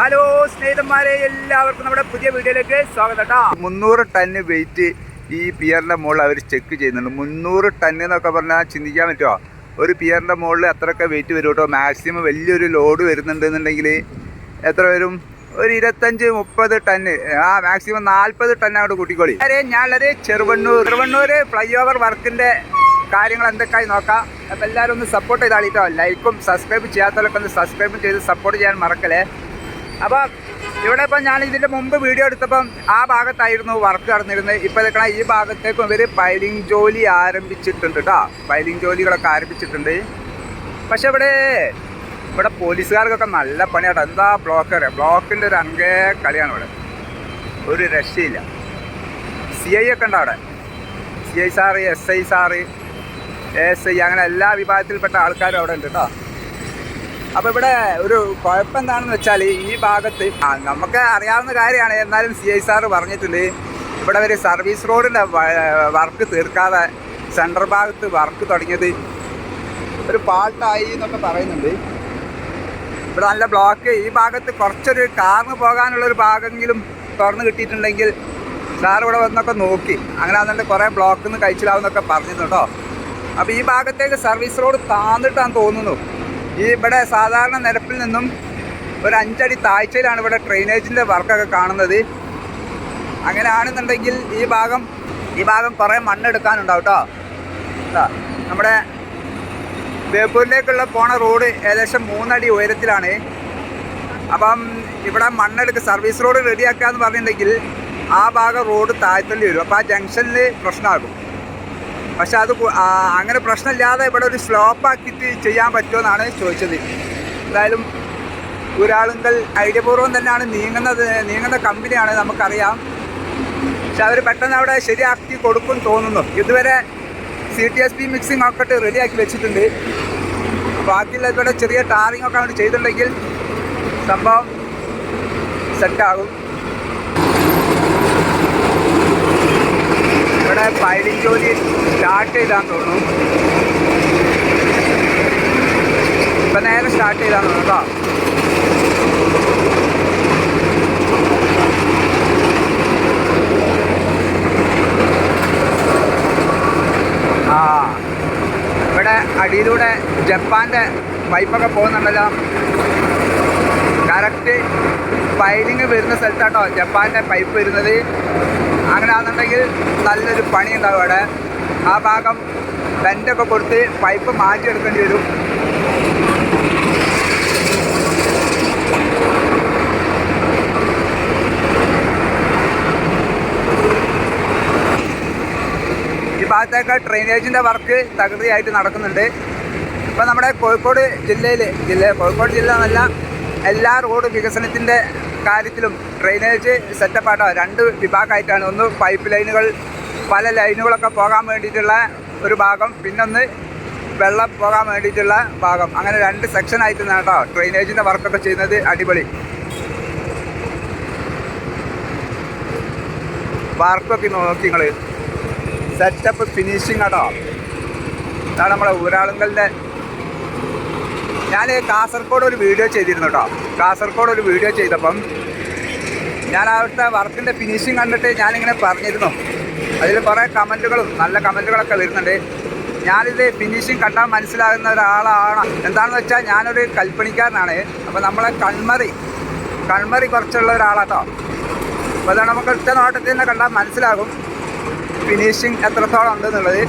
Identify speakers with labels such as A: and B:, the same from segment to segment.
A: Hello സ്നേഹിതന്മാരെ എല്ലാവർക്കും നമ്മുടെ പുതിയ വീഡിയോയിലേക്ക് സ്വാഗതം കേട്ടോ മുന്നൂറ് ടണ്ണ് വെയിറ്റ് ഈ പിയറിന്റെ മുകളിൽ അവർ ചെക്ക് ചെയ്യുന്നുണ്ട്. മുന്നൂറ് ടണ്ണ് എന്നൊക്കെ പറഞ്ഞാൽ ചിന്തിക്കാൻ പറ്റുമോ ഒരു പിയറിന്റെ മുകളിൽ അത്രയൊക്കെ വെയിറ്റ് വരും കേട്ടോ മാക്സിമം വലിയൊരു ലോഡ് വരുന്നുണ്ടെന്നുണ്ടെങ്കിൽ എത്ര വരും? ഒരു ഇരുപത്തഞ്ച് മുപ്പത് ടണ്ണ് ആ മാക്സിമം നാൽപ്പത് ടണ്ണ് അങ്ങോട്ട് കൂട്ടിക്കോളി. അരെ ഞാനുള്ളത് ചെറുവണ്ണൂർ. ചെറുവണ്ണൂർ ഫ്ലൈ ഓവർ വർക്കിന്റെ കാര്യങ്ങൾ എന്തൊക്കെയായി നോക്കാം. അപ്പം എല്ലാവരും ഒന്ന് സപ്പോർട്ട് ചെയ്താളിട്ടോ ലൈക്കും സബ്സ്ക്രൈബ് ചെയ്യാത്തവരൊക്കെ ഒന്ന് സബ്സ്ക്രൈബ് ചെയ്ത് സപ്പോർട്ട് ചെയ്യാൻ മറക്കല്ലേ. അപ്പോൾ ഇവിടെ ഇപ്പം ഞാൻ ഇതിന്റെ മുമ്പ് വീഡിയോ എടുത്തപ്പം ആ ഭാഗത്തായിരുന്നു വർക്ക് നടന്നിരുന്നത്. ഇപ്പോൾ നിൽക്കണ ഈ ഭാഗത്തേക്കും ഇവർ പൈലിംഗ് ജോലി ആരംഭിച്ചിട്ടുണ്ട് കേട്ടോ പൈലിംഗ് ജോലികളൊക്കെ ആരംഭിച്ചിട്ടുണ്ട്. പക്ഷെ ഇവിടെ ഇവിടെ പോലീസുകാർക്കൊക്കെ നല്ല പണിയാട്ടോ. എന്താ ബ്ലോക്ക് അറിയാം? ബ്ലോക്കിന്റെ ഒരു അങ്കേ കളിയാണ് ഇവിടെ. ഒരു രക്ഷയില്ല. സി ഐ ഒക്കെ ഉണ്ട് അവിടെ? C I sir S I sir S I അങ്ങനെ എല്ലാ വിഭാഗത്തിൽപ്പെട്ട ആൾക്കാരും അവിടെ ഉണ്ട് കേട്ടോ അപ്പോൾ ഇവിടെ ഒരു കുഴപ്പം എന്താണെന്ന് വെച്ചാൽ ഈ ഭാഗത്ത് നമുക്ക് അറിയാവുന്ന കാര്യമാണ്. എന്നാലും സി ഐ സാറ് പറഞ്ഞിട്ടുണ്ട്. ഇവിടെ ഒരു സർവീസ് റോഡിന്റെ വർക്ക് തീർക്കാതെ സെൻട്രൽ ഭാഗത്ത് വർക്ക് തുടങ്ങിയത്. ഒരു പാട്ടായി എന്നൊക്കെ പറയുന്നുണ്ട്. ഇവിടെ നല്ല ബ്ലോക്ക്. ഈ ഭാഗത്ത് കുറച്ചൊരു കാറിന് പോകാനുള്ള ഒരു ഭാഗമെങ്കിലും തുറന്നു കിട്ടിയിട്ടുണ്ടെങ്കിൽ സാർ ഇവിടെ വന്നൊക്കെ നോക്കി. അങ്ങനെ ആണെന്നുണ്ടെങ്കിൽ കുറേ ബ്ലോക്കിൽ നിന്ന് കഴിച്ചിലാവുന്നൊക്കെ പറഞ്ഞിട്ടുണ്ടോ അപ്പോൾ ഈ ഭാഗത്തേക്ക് സർവീസ് റോഡ് താന്നിട്ടാന്ന് തോന്നുന്നു. ഈ ഇവിടെ സാധാരണ നിരപ്പിൽ നിന്നും ഒരു അഞ്ചടി താഴ്ചയിലാണ് ഇവിടെ ഡ്രെയിനേജിന്റെ വർക്കൊക്കെ കാണുന്നത്. അങ്ങനെ ആണെന്നുണ്ടെങ്കിൽ ഈ ഭാഗം ഈ ഭാഗം കുറേ മണ്ണെടുക്കാനുണ്ടാവും കേട്ടോ നമ്മുടെ ബേപ്പൂരിലേക്കുള്ള പോണ റോഡ് ഏകദേശം മൂന്നടി ഉയരത്തിലാണ്. അപ്പം ഇവിടെ മണ്ണെടുക്ക് സർവീസ് റോഡ് റെഡിയാക്കുക എന്ന് പറഞ്ഞിട്ടുണ്ടെങ്കിൽ ആ ഭാഗം റോഡ് താഴ്ത്തേണ്ടി വരും. അപ്പോൾ ആ ജംഗ്ഷനിൽ പ്രശ്നമാകും. പക്ഷെ അത് അങ്ങനെ പ്രശ്നമില്ലാതെ ഇവിടെ ഒരു സ്ലോപ്പ് ആക്കിയിട്ട് ചെയ്യാൻ പറ്റുമെന്നാണ് ചോദിച്ചത്. എന്തായാലും ഒരാളുങ്കൽ ഐഡിയപൂർവം തന്നെയാണ് നീങ്ങുന്നത് നീങ്ങുന്ന കമ്പനിയാണ് നമുക്കറിയാം. പക്ഷെ അവർ പെട്ടെന്ന് അവിടെ ശരിയാക്കി കൊടുക്കും തോന്നുന്നു. ഇതുവരെ C T S P mixing ഒക്കെ റെഡിയാക്കി വെച്ചിട്ടുണ്ട്. ബാക്കിയുള്ള ഇവിടെ ചെറിയ ടാറിങ് ഒക്കെ അങ്ങോട്ട് ചെയ്തിട്ടുണ്ടെങ്കിൽ സംഭവം സെറ്റാകും ഇവിടെ ജോലി സ്റ്റാർട്ട് ചെയ്താന്ന് തോന്നുന്നു. ഇപ്പം നേരെ സ്റ്റാർട്ട് ചെയ്താന്ന് തോന്നുന്നു കേട്ടോ. ആ ഇവിടെ അടിയിലൂടെ ജപ്പാന്റെ പൈപ്പൊക്കെ പോകുന്നുണ്ടല്ലോ. കറക്റ്റ് പൈലിങ് വരുന്ന സ്ഥലത്താട്ടോ ജപ്പാന്റെ പൈപ്പ് വരുന്നത്. അങ്ങനെ ആണെന്നുണ്ടെങ്കിൽ നല്ലൊരു പണി ഉണ്ടാവും അവിടെ. ആ ഭാഗം ബെൻഡൊക്കെ കൊടുത്ത് പൈപ്പ് മാറ്റിയെടുക്കേണ്ടി വരും. ഈ ഭാഗത്തൊക്കെ ഡ്രെയിനേജിന്റെ വർക്ക് തകൃതിയായിട്ട് നടക്കുന്നുണ്ട്. ഇപ്പം നമ്മുടെ കോഴിക്കോട് ജില്ലയിൽ ജില്ല കോഴിക്കോട് ജില്ല എന്നല്ല എല്ലാ റോഡ് വികസനത്തിന്റെ കാര്യത്തിലും ഡ്രെയിനേജ് സെറ്റപ്പാട്ടോ രണ്ട് വിഭാഗമായിട്ടാണ്. ഒന്ന് പൈപ്പ് ലൈനുകൾ പല ലൈനുകളൊക്കെ പോകാൻ വേണ്ടിയിട്ടുള്ള ഒരു ഭാഗം പിന്നൊന്ന് വെള്ളം പോകാൻ വേണ്ടിയിട്ടുള്ള ഭാഗം. അങ്ങനെ രണ്ട് സെക്ഷൻ ആയിട്ട് കേട്ടോ ഡ്രെയിനേജിന്റെ വർക്കൊക്കെ ചെയ്യുന്നത്. അടിപൊളി. വർക്കൊക്കെ നോക്കി നിങ്ങൾ സെറ്റപ്പ് ഫിനിഷിങ് കേട്ടോ ഇതാണ് നമ്മുടെ ഊരാളുങ്കലിന്റെ ഞാൻ കാസർഗോഡ് ഒരു വീഡിയോ ചെയ്തിരുന്നു കേട്ടോ കാസർഗോഡ് ഒരു വീഡിയോ ചെയ്തപ്പം ഞാൻ അവിടുത്തെ വർക്കിന്റെ ഫിനിഷിങ് കണ്ടിട്ട് ഞാനിങ്ങനെ പറഞ്ഞിരുന്നു. അതിൽ കുറേ കമന്റുകളും നല്ല കമന്റുകളൊക്കെ വരുന്നുണ്ട്. ഞാനിത് ഫിനിഷിങ് കണ്ടാൽ മനസ്സിലാകുന്ന ഒരാളാണ്. എന്താണെന്ന് വെച്ചാൽ ഞാനൊരു കൽപ്പണിക്കാരനാണ്. അപ്പോൾ നമ്മളെ കൺമറി കൺമറി കുറച്ചുള്ള ഒരാളാട്ടോ. അപ്പോൾ അതാണ് നമുക്ക് ഒറ്റ നോട്ടത്തിൽ നിന്ന് കണ്ടാൽ മനസ്സിലാകും ഫിനിഷിങ് എത്രത്തോളം ഉണ്ടെന്നുള്ളത്.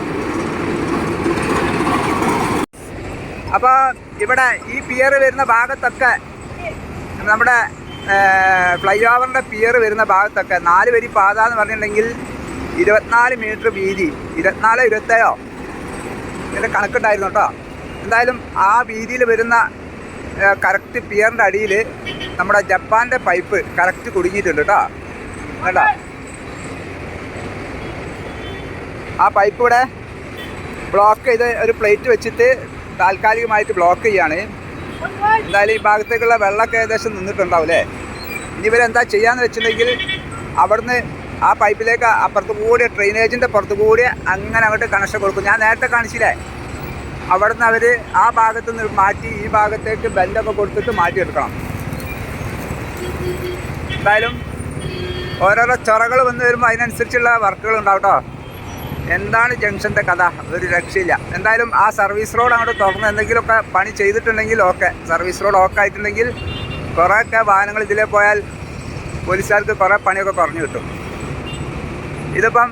A: അപ്പോൾ ഇവിടെ ഈ പിയർ വരുന്ന ഭാഗത്തൊക്കെ നമ്മുടെ ഫ്ലൈ ഓവറിന്റെ പിയർ വരുന്ന ഭാഗത്തൊക്കെ നാല് വരി പാത എന്ന് പറഞ്ഞിട്ടുണ്ടെങ്കിൽ ഇരുപത്തിനാല് മീറ്റർ വീതി. ഇരുപത്തിനാലോ ഇരുപത്തേഴോ? ഇതിന്റെ കണക്കുണ്ടായിരുന്നു കേട്ടോ. എന്തായാലും ആ വീതിയിൽ വരുന്ന കറക്റ്റ് പിയറിന്റെ അടിയിൽ നമ്മുടെ ജപ്പാന്റെ പൈപ്പ് കറക്റ്റ് കുടുങ്ങിയിട്ടുണ്ട് കേട്ടോ. കേട്ടോ ആ പൈപ്പ് ഇവിടെ ബ്ലോക്ക് ചെയ്ത് ഒരു പ്ലേറ്റ് വെച്ചിട്ട് താൽക്കാലികമായിട്ട് ബ്ലോക്ക് ചെയ്യാണ്. എന്തായാലും ഈ ഭാഗത്തേക്കുള്ള വെള്ളമൊക്കെ ഏകദേശം നിന്നിട്ടുണ്ടാവും അല്ലേ ഇനി ഇവരെന്താ ചെയ്യാന്ന് വെച്ചിട്ടുണ്ടെങ്കിൽ അവിടുന്ന് ആ പൈപ്പിലേക്ക് അപ്പുറത്ത് കൂടി ഡ്രെയിനേജിന്റെ പുറത്ത് കൂടി അങ്ങനെ അങ്ങോട്ട് കണക്ഷൻ കൊടുക്കും. ഞാൻ നേരത്തെ കാണിച്ചില്ലേ? അവിടുന്ന് അവർ ആ ഭാഗത്ത് നിന്ന് മാറ്റി ഈ ഭാഗത്തേക്ക് ബെല്ലൊക്കെ കൊടുത്തിട്ട് മാറ്റിയെടുക്കണം. എന്തായാലും ഓരോരോ ചൊറകൾ വന്ന് വരുമ്പോൾ അതിനനുസരിച്ചുള്ള വർക്കുകൾ ഉണ്ടാവും കേട്ടോ എന്താണ് ജംഗ്ഷന്റെ കഥ? ഒരു രക്ഷയില്ല. എന്തായാലും ആ സർവീസ് റോഡ് അങ്ങോട്ട് തുറന്ന് എന്തെങ്കിലുമൊക്കെ പണി ചെയ്തിട്ടുണ്ടെങ്കിൽ ഓക്കെ. സർവീസ് റോഡ് ഓക്കെ ആയിട്ടുണ്ടെങ്കിൽ കുറേയൊക്കെ വാഹനങ്ങൾ ഇതിലേ പോയാൽ പോലീസുകാർക്ക് കുറേ പണിയൊക്കെ കുറഞ്ഞു കിട്ടും. ഇതിപ്പം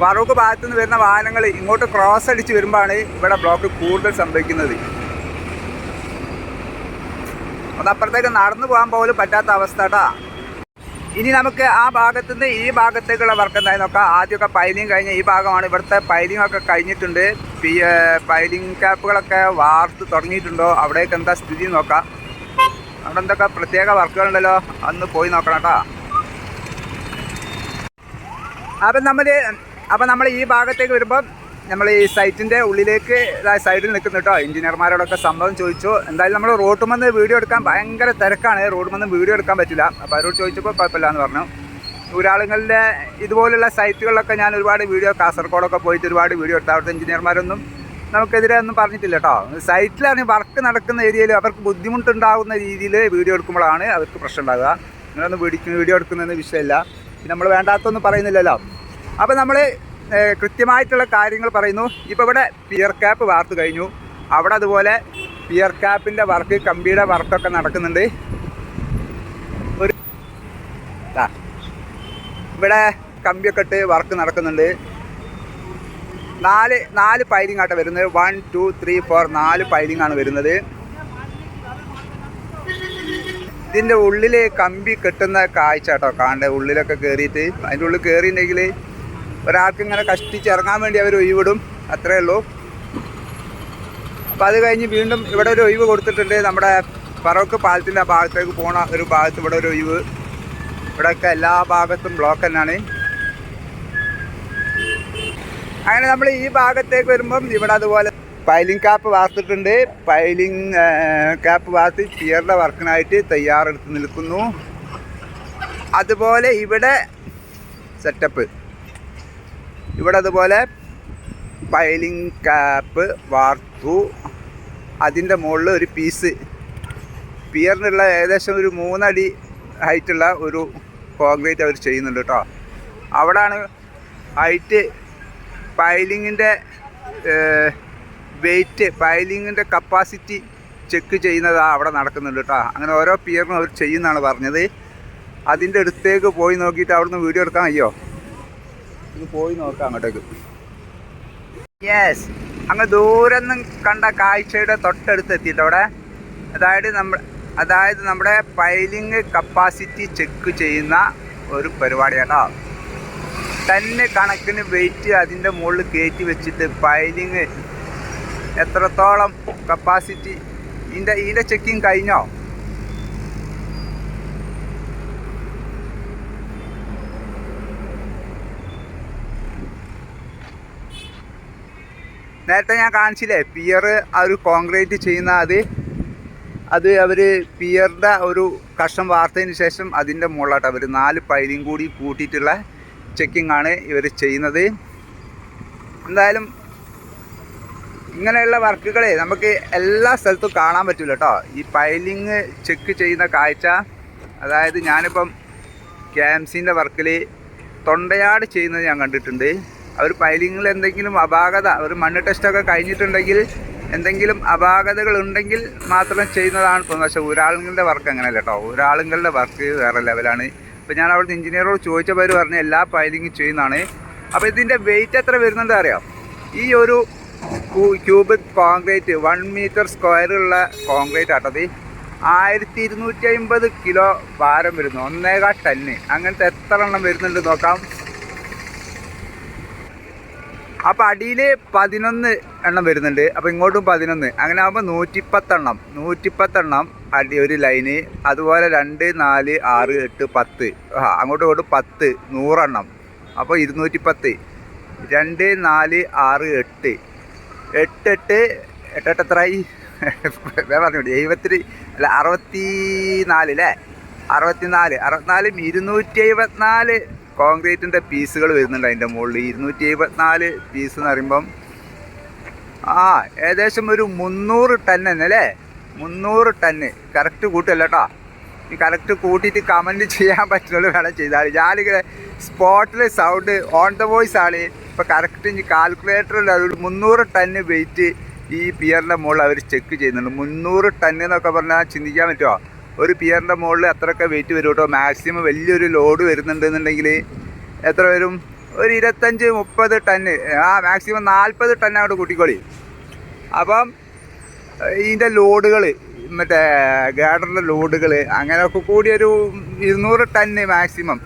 A: ഫറൂഖ് ഭാഗത്തു നിന്ന് വരുന്ന വാഹനങ്ങൾ ഇങ്ങോട്ട് ക്രോസ് അടിച്ച് വരുമ്പോഴാണ് ഇവിടെ ബ്ലോക്ക് കൂടുതൽ സംഭവിക്കുന്നത്. അതപ്പുറത്തേക്ക് നടന്നു പോകാൻ പോലും പറ്റാത്ത അവസ്ഥ കേട്ടാ. ഇനി നമുക്ക് ആ ഭാഗത്തു നിന്ന് ഈ ഭാഗത്തേക്കുള്ള വർക്ക് എന്തായി നോക്കാം. ആദ്യമൊക്കെ പൈലിംഗ് കഴിഞ്ഞ ഈ ഭാഗമാണ്. ഇവിടുത്തെ പൈലിംഗ് ഒക്കെ കഴിഞ്ഞിട്ടുണ്ട്. പൈലിംഗ് ക്യാപ്പുകളൊക്കെ വാർത്ത് തുടങ്ങിയിട്ടുണ്ടോ? അവിടേക്ക് എന്താ സ്ഥിതി നോക്കാം. അവിടെ എന്തൊക്കെ പ്രത്യേക വർക്കുകളുണ്ടല്ലോ അന്ന് പോയി നോക്കണം കേട്ടോ. അപ്പം നമ്മൾ അപ്പം നമ്മൾ ഈ ഭാഗത്തേക്ക് വരുമ്പം നമ്മൾ ഈ സൈറ്റിന്റെ ഉള്ളിലേക്ക് സൈഡിൽ നിൽക്കുന്നു കേട്ടോ. എഞ്ചിനീയർമാരോടൊക്കെ സംഭവം ചോദിച്ചു. എന്തായാലും നമ്മൾ റോഡ് വീഡിയോ എടുക്കാൻ ഭയങ്കര തിരക്കാണ്. റോഡ് വന്ന് വീഡിയോ എടുക്കാൻ പറ്റില്ല. അപ്പോൾ അവരോട് ചോദിച്ചപ്പോൾ കുഴപ്പമില്ല എന്ന് പറഞ്ഞു. ഊരാളുങ്ങളുടെ ഇതുപോലുള്ള സൈറ്റുകളിലൊക്കെ ഞാൻ ഒരുപാട് വീഡിയോ കാസർഗോഡൊക്കെ പോയിട്ട് ഒരുപാട് വീഡിയോ എടുത്ത. അവിടുത്തെ എഞ്ചിനീയർമാരൊന്നും നമുക്കെതിരെ ഒന്നും പറഞ്ഞിട്ടില്ല കേട്ടോ. സൈറ്റിലാണ് വർക്ക് നടക്കുന്ന ഏരിയയിൽ അവർക്ക് ബുദ്ധിമുട്ടുണ്ടാകുന്ന രീതിയിൽ വീഡിയോ എടുക്കുമ്പോഴാണ് അവർക്ക് പ്രശ്നം ഉണ്ടാകുക നിങ്ങളൊന്ന് വീഡിയോ വീഡിയോ എടുക്കുന്നതിന് വിഷയമില്ല. നമ്മൾ വേണ്ടാത്തൊന്നും പറയുന്നില്ലല്ലോ. അപ്പോൾ നമ്മൾ കൃത്യമായിട്ടുള്ള കാര്യങ്ങൾ പറയുന്നു. ഇപ്പോൾ ഇവിടെ പിയർ ക്യാപ്പ് വാർത്ത് കഴിഞ്ഞു. അവിടെ അതുപോലെ പിയർ ക്യാപ്പിന്റെ വർക്ക് കമ്പിയുടെ വർക്കൊക്കെ നടക്കുന്നുണ്ട്. ഒരു ഇവിടെ കമ്പിയൊക്കെ ഇട്ട് വർക്ക് നടക്കുന്നുണ്ട്. നാല് നാല് പൈലിംഗ് ആട്ടോ വരുന്നത്. വൺ ടു ത്രീ ഫോർ നാല് പൈലിംഗ് ആണ് വരുന്നത്. ഇതിന്റെ ഉള്ളിൽ കമ്പി കെട്ടുന്ന കാഴ്ച കേട്ടോ കാണേ ഉള്ളിലൊക്കെ കയറിയിട്ട് അതിന്റെ ഉള്ളിൽ കയറിയിട്ടുണ്ടെങ്കിൽ ഒരാൾക്ക് ഇങ്ങനെ കഷ്ടിച്ച് ഇറങ്ങാൻ വേണ്ടി അവർ ഒഴിവിടും. അത്രേ ഉള്ളൂ. അപ്പോൾ അത് കഴിഞ്ഞ് വീണ്ടും ഇവിടെ ഒരു ഒഴിവ് കൊടുത്തിട്ടുണ്ട്. നമ്മുടെ പറവക്ക് പാലത്തിന്റെ ഭാഗത്തേക്ക് പോണ ഒരു ഭാഗത്ത് ഇവിടെ ഒരു ഒഴിവ്. ഇവിടെയൊക്കെ എല്ലാ ഭാഗത്തും ബ്ലോക്ക് തന്നെയാണ്. അങ്ങനെ നമ്മൾ ഈ ഭാഗത്തേക്ക് വരുമ്പം ഇവിടെ അതുപോലെ പൈലിംഗ് കാപ്പ് വാർത്തിട്ടുണ്ട്. പൈലിംഗ് കാപ്പ് വാർത്തി പിയറുടെ വർക്കിനായിട്ട് തയ്യാറെടുത്ത് നിൽക്കുന്നു. അതുപോലെ ഇവിടെ സെറ്റപ്പ് ഇവിടെ അതുപോലെ പൈലിംഗ് കാപ്പ് വാർത്തു അതിന്റെ മുകളിൽ ഒരു പീസ് പിയറിനുള്ള ഏകദേശം ഒരു മൂന്നടി ഹൈറ്റുള്ള ഒരു കോൺക്രീറ്റ് അവർ ചെയ്യുന്നുണ്ട് കേട്ടോ. അവിടാണ് ഹൈറ്റ് പൈലിങ്ങിന്റെ വെയിറ്റ് പൈലിങ്ങിന്റെ കപ്പാസിറ്റി ചെക്ക് ചെയ്യുന്നത് അവിടെ നടക്കുന്നുണ്ട് കേട്ടോ. അങ്ങനെ ഓരോ പിയറിനും അവർ ചെയ്യുന്നതാണ് പറഞ്ഞത്. അതിന്റെ അടുത്തേക്ക് പോയി നോക്കിയിട്ട് അവിടുന്ന് വീഡിയോ എടുക്കാൻ കഴിയോ? ഇത് പോയി നോക്കാം അങ്ങോട്ടേക്ക്. യെസ് അങ്ങ് ദൂരെ കണ്ട കാഴ്ചയുടെ തൊട്ടടുത്ത് എത്തിയിട്ട് അവിടെ? അതായത് നമ്മൾ അതായത് നമ്മുടെ പൈലിംഗ് കപ്പാസിറ്റി ചെക്ക് ചെയ്യുന്ന ഒരു പരിപാടി കേട്ടോ. തന്നെ കണക്കിന് വെയിറ്റ് അതിന്റെ മുകളിൽ കയറ്റി വെച്ചിട്ട് പൈലിങ് എത്രത്തോളം കപ്പാസിറ്റി ഇതിന്റെ ഇതിന്റെ ചെക്കിങ് കഴിഞ്ഞോ? നേരത്തെ ഞാൻ കാണിച്ചില്ലേ പിയർ ആ ഒരു കോൺക്രീറ്റ് ചെയ്യുന്ന അത് അത് അവർ പിയറിന്റെ ഒരു കഷ്ണം വാർത്തതിന് ശേഷം അതിന്റെ മുകളിലായിട്ട് അവർ നാല് പൈലും കൂടി കൂട്ടിയിട്ടുള്ള ചെക്കിംഗ് ആണ് ഇവർ ചെയ്യുന്നത്. എന്തായാലും ഇങ്ങനെയുള്ള വർക്കുകളെ നമുക്ക് എല്ലാ സ്ഥലത്തും കാണാൻ പറ്റില്ല കേട്ടോ ഈ പൈലിങ് ചെക്ക് ചെയ്യുന്ന കാഴ്ച അതായത് ഞാനിപ്പം കെ എം സിന്റെ വർക്കിൽ തൊണ്ടയാട് ചെയ്യുന്നത് ഞാൻ കണ്ടിട്ടുണ്ട്. അവർ പൈലിങ്ങിൽ എന്തെങ്കിലും അപാകത ഒരു മണ്ണ് ടെസ്റ്റൊക്കെ കഴിഞ്ഞിട്ടുണ്ടെങ്കിൽ എന്തെങ്കിലും അപാകതകൾ ഉണ്ടെങ്കിൽ മാത്രം ചെയ്യുന്നതാണ് തോന്നുന്നത് പക്ഷേ ഒരാളുകളുടെ വർക്ക് അങ്ങനെയല്ല കേട്ടോ ഒരാളുകളുടെ വർക്ക് വേറെ ലെവലാണ് ഇപ്പോൾ ഞാൻ അവിടുത്തെ എഞ്ചിനീയറോട് ചോദിച്ചപ്പോൾ അവർ പറഞ്ഞു എല്ലാ പൈലിങ്ങും ചെയ്യുന്നതാണ്. അപ്പോൾ ഇതിന്റെ വെയിറ്റ് എത്ര വരുന്നുണ്ട് അറിയാം? ഈ ഒരു ക്യൂബിക് കോൺക്രീറ്റ് വൺ മീറ്റർ സ്ക്വയറുള്ള കോൺക്രീറ്റ് ആട്ടത് ആയിരത്തി ഇരുന്നൂറ്റി അമ്പത് കിലോ ഭാരം വരുന്നു. ഒന്നേകാ ടന്ന് അങ്ങനത്തെ എത്ര എണ്ണം വരുന്നുണ്ട് നോക്കാം. അപ്പോൾ അടിയിൽ പതിനൊന്ന് എണ്ണം വരുന്നുണ്ട്. അപ്പോൾ ഇങ്ങോട്ടും പതിനൊന്ന്. അങ്ങനെ ആകുമ്പോൾ നൂറ്റിപ്പത്തെണ്ണം. നൂറ്റിപ്പത്തെണ്ണം അടി ഒരു ലൈന് അതുപോലെ രണ്ട് നാല് ആറ് എട്ട് പത്ത്. ആ അങ്ങോട്ടും ഇങ്ങോട്ടും പത്ത് നൂറെണ്ണം. അപ്പോൾ ഇരുന്നൂറ്റിപ്പത്ത്. രണ്ട് നാല് ആറ് എട്ട്. എട്ട് എട്ട് എട്ടെട്ട് എത്രയായി വേറെ പറഞ്ഞു എഴുപത്തി അല്ല അറുപത്തി നാല് അല്ലേ? അറുപത്തിനാല്. അറുപത്തിനാലും ഇരുന്നൂറ്റി എഴുപത്തിനാല് കോൺക്രീറ്റിന്റെ പീസുകൾ വരുന്നുണ്ട് അതിന്റെ മുകളിൽ. ഇരുന്നൂറ്റി എഴുപത്തിനാല് പീസ് എന്ന് പറയുമ്പം ആ ഏകദേശം ഒരു മുന്നൂറ് ടൺ തന്നെ അല്ലേ? മുന്നൂറ് ടണ്ണ് കറക്റ്റ് കൂട്ടല്ല കേട്ടോ. ഈ കറക്റ്റ് കൂട്ടിയിട്ട് കമന്റ് ചെയ്യാൻ പറ്റുന്നുള്ളൂ വേണം ചെയ്താൽ ഞാനിങ്ങനെ സ്പോട്ടിൽ സൗണ്ട് ഓൺ ദ വോയിസ് ആണ്. ഇപ്പോൾ കറക്റ്റ് ഇനി കാൽക്കുലേറ്ററിൽ ഒരു മുന്നൂറ് ടണ്ണ് വെയിറ്റ് ഈ പിയറിന്റെ മുകളിൽ അവർ ചെക്ക് ചെയ്യുന്നുണ്ട്. മുന്നൂറ് ടണ്ണ് എന്നൊക്കെ പറഞ്ഞാൽ ചിന്തിക്കാൻ പറ്റുമോ? ഒരു പിയറിന്റെ മുകളിൽ എത്രയൊക്കെ വെയിറ്റ് വരും കേട്ടോ മാക്സിമം വലിയൊരു ലോഡ് വരുന്നുണ്ടെന്നുണ്ടെങ്കിൽ എത്ര വരും? ഒരു ഇരുപത്തഞ്ച് മുപ്പത് ടണ്ണ് ആ മാക്സിമം നാൽപ്പത് ടണ്ണ് അങ്ങോട്ട് കൂട്ടിക്കോളി. അപ്പം ഇതിന്റെ ലോഡുകൾ മറ്റേ ഗാഡറിന്റെ ലോഡുകൾ അങ്ങനെയൊക്കെ കൂടി ഒരു ഇരുന്നൂറ് ടണ്ണ് മാക്സിമം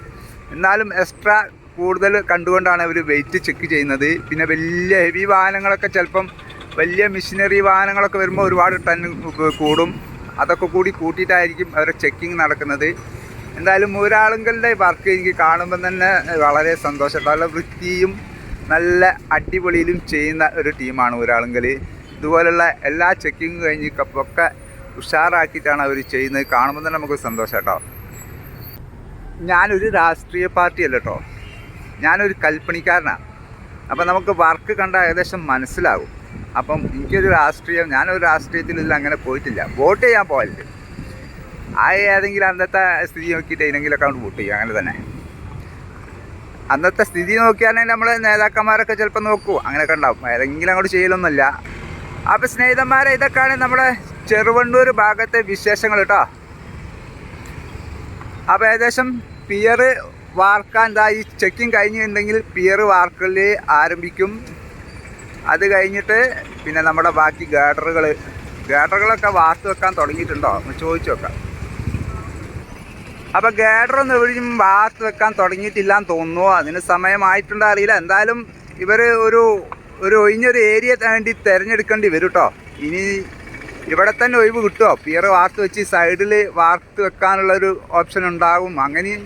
A: എന്നാലും എക്സ്ട്രാ കൂടുതൽ കണ്ടുകൊണ്ടാണ് അവർ വെയിറ്റ് ചെക്ക് ചെയ്യുന്നത്. പിന്നെ വലിയ ഹെവി വാഹനങ്ങളൊക്കെ ചിലപ്പം വലിയ മെഷീനറി വാഹനങ്ങളൊക്കെ വരുമ്പോൾ ഒരുപാട് ടൺ കൂടും. അതൊക്കെ കൂടി കൂട്ടിയിട്ടായിരിക്കും അവരുടെ ചെക്കിങ് നടക്കുന്നത്. എന്തായാലും ഒരാളുകളുടെ വർക്ക് എനിക്ക് കാണുമ്പോൾ തന്നെ വളരെ സന്തോഷം. നല്ല വൃത്തിയും നല്ല അടിപൊളിയിലും ചെയ്യുന്ന ഒരു ടീമാണ് ഒരാളുങ്കൽ ഇതുപോലുള്ള എല്ലാ ചെക്കിങ് കഴിഞ്ഞ് ഒക്കെ ഉഷാറാക്കിയിട്ടാണ് അവർ ചെയ്യുന്നത്. കാണുമ്പോൾ തന്നെ നമുക്ക് സന്തോഷം കേട്ടോ. ഞാനൊരു രാഷ്ട്രീയ പാർട്ടിയല്ല കേട്ടോ. ഞാനൊരു കൽപ്പണിക്കാരനാണ് അപ്പം നമുക്ക് വർക്ക് കണ്ടാൽ ഏകദേശം മനസ്സിലാകും അപ്പം എനിക്കൊരു രാഷ്ട്രീയം ഞാനൊരു രാഷ്ട്രീയത്തിൽ ഇതിൽ അങ്ങനെ പോയിട്ടില്ല. വോട്ട് ചെയ്യാൻ പോകലുണ്ട് ആ ഏതെങ്കിലും അന്നത്തെ സ്ഥിതി നോക്കിയിട്ട് ഏതെങ്കിലുമൊക്കെ അക്കൗണ്ട് വോട്ട് ചെയ്യും അങ്ങനെ തന്നെ. അന്നത്തെ സ്ഥിതി നോക്കിയാണെങ്കിൽ നമ്മൾ നേതാക്കന്മാരൊക്കെ ചിലപ്പോൾ നോക്കൂ അങ്ങനെയൊക്കെ ഉണ്ടാവും. ഏതെങ്കിലും അങ്ങോട്ട് ചെയ്യലൊന്നുമില്ല. അപ്പോൾ സ്നേഹിതന്മാരെ ഇതൊക്കെയാണ് നമ്മുടെ ചെറുവണ്ണൂർ ഭാഗത്തെ വിശേഷങ്ങൾ കേട്ടോ. അപ്പോൾ ഏകദേശം പിയർ വാർക്കാൻ ഇതാ ഈ ചെക്കിങ് കഴിഞ്ഞിട്ടുണ്ടെങ്കിൽ പിയർ വാർക്കൽ ആരംഭിക്കും. അത് കഴിഞ്ഞിട്ട് പിന്നെ നമ്മുടെ ബാക്കി ഗാഡറുകൾ ഗാഡറുകളൊക്കെ വാർത്ത് വെക്കാൻ തുടങ്ങിയിട്ടുണ്ടോ? ഒന്ന് ചോദിച്ചു നോക്കാം. അപ്പോൾ ഗാഡറൊന്നും എവിടെയും വാർത്ത് വെക്കാൻ തുടങ്ങിയിട്ടില്ല എന്ന് തോന്നുന്നു. അതിന് സമയമായിട്ടുണ്ടോ അറിയില്ല. എന്തായാലും ഇവർ ഒരു ഒരു ഒഴിഞ്ഞൊരു ഏരിയ വേണ്ടി തിരഞ്ഞെടുക്കേണ്ടി വരും കേട്ടോ ഇനി ഇവിടെ തന്നെ ഒഴിവ് കിട്ടുമോ പിയർ വാർത്ത് വെച്ച് സൈഡിൽ വാർത്ത് വെക്കാനുള്ളൊരു ഓപ്ഷൻ ഉണ്ടാകും. അങ്ങനെയും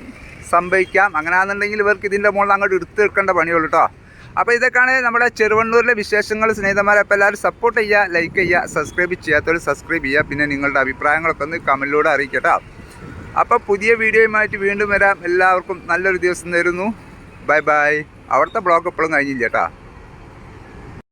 A: സംഭവിക്കാം. അങ്ങനെയാണെന്നുണ്ടെങ്കിൽ ഇവർക്ക് ഇതിന്റെ മുകളിൽ അങ്ങോട്ട് എടുത്തു വെക്കേണ്ട പണിയുള്ളൂ കേട്ടോ അപ്പോൾ ഇതൊക്കെയാണ് നമ്മുടെ ചെറുവണ്ണൂരിലെ വിശേഷങ്ങൾ. സ്നേഹിതന്മാരെ അപ്പോൾ എല്ലാവരും സപ്പോർട്ട് ചെയ്യുക ലൈക്ക് ചെയ്യുക സബ്സ്ക്രൈബ് ചെയ്യാത്തവർ സബ്സ്ക്രൈബ് ചെയ്യുക. പിന്നെ നിങ്ങളുടെ അഭിപ്രായങ്ങളൊക്കെ ഒന്ന് കമന്റിലൂടെ അറിയിക്കട്ടോ. അപ്പോൾ പുതിയ വീഡിയോയുമായിട്ട് വീണ്ടും വരാം. എല്ലാവർക്കും നല്ലൊരു ദിവസം തരുന്നു. ബൈ ബൈ അവിടുത്തെ ബ്ലോഗ് എപ്പോഴും കഴിഞ്ഞില്ല കേട്ടോ